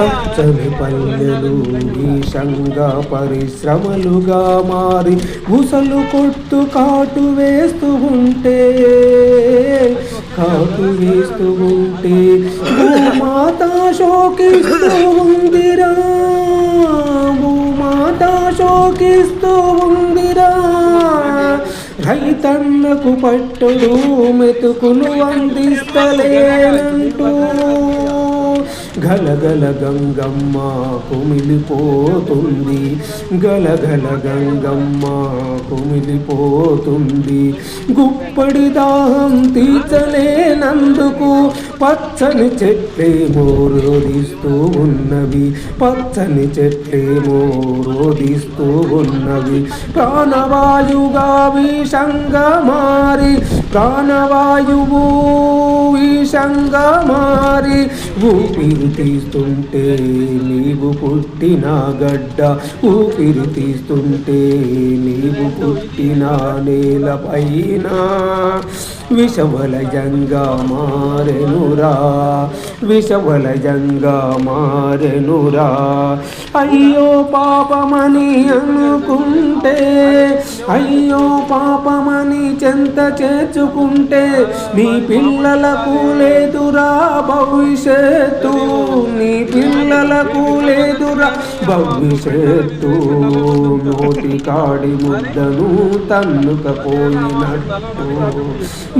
పచ్చని పల్లెలు ఈశంగా పరిశ్రమలుగా మారి ముసలు కొట్టు కాటు వేస్తూ ఉంటే కాటు వేస్తూ ఉంటే భూమాత శోకిస్తూ ఉందిరా భూమాత శోకిస్తూ ఉందిరా. రైతన్నకు పట్టుడు మెతుకులు అందిస్తలేనంటూ గలగల గంగమ్మ కుమిలిపోతుంది. గలగల గంగమ్మ కుమిలిపోతుంది. గుప్పడి దాహం తీర్చలేనందుకు పచ్చని చెట్లే రోధిస్తూ ఉన్నవి. పచ్చని చెట్లేమో రోధిస్తూ ఉన్నవి. ప్రాణవాయుగా విషంగా మారి ప్రాణవాయువు విషంగా మారి ఊపిరి తీస్తుంటే నీవు పుట్టిన గడ్డ. ఊపిరి తీస్తుంటే నీవు పుట్టిన నేల పైన. విషవలయంగా మారెనురా విషవలయంగా మారెనురా అయ్యో పాపమని అనుకుంటే అయ్యో పాపమని చెంత చేర్చుకుంటే నీ పిల్లలకు లేదురా భవిష్యత్తు నీ పిల్లలకు లేదురా భవిష్యత్తు నోటి కాడి ముద్దను తన్నుకపోయినట్టు.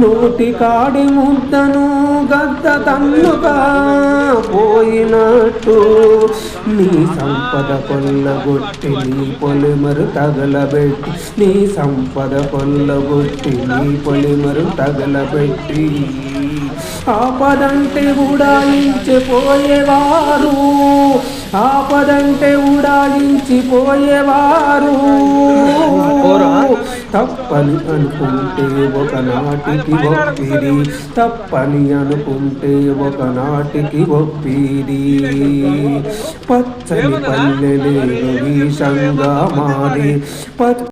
నోటి కాడి ముద్దను గద్ద తన్నుక పోయినట్టు నీ సంపద కొల్లగొట్టి నీ పొలిమరు తగలబెట్టి. నీ సంపద కొల్లగొట్టి నీ పొలిమరు తగలబెట్టి. ఆపదంటే ఉడాయించిపోయేవారు ఆపదంటే ఉడాయించిపోయేవారు తప్పని అనుకుంటే ఒకనాటికి ఒప్పిరి. తప్పని అనుకుంటే ఒకనాటికి ఒప్పిరి. పచ్చని పల్లెలేరు విషంగా మారి. పచ్చ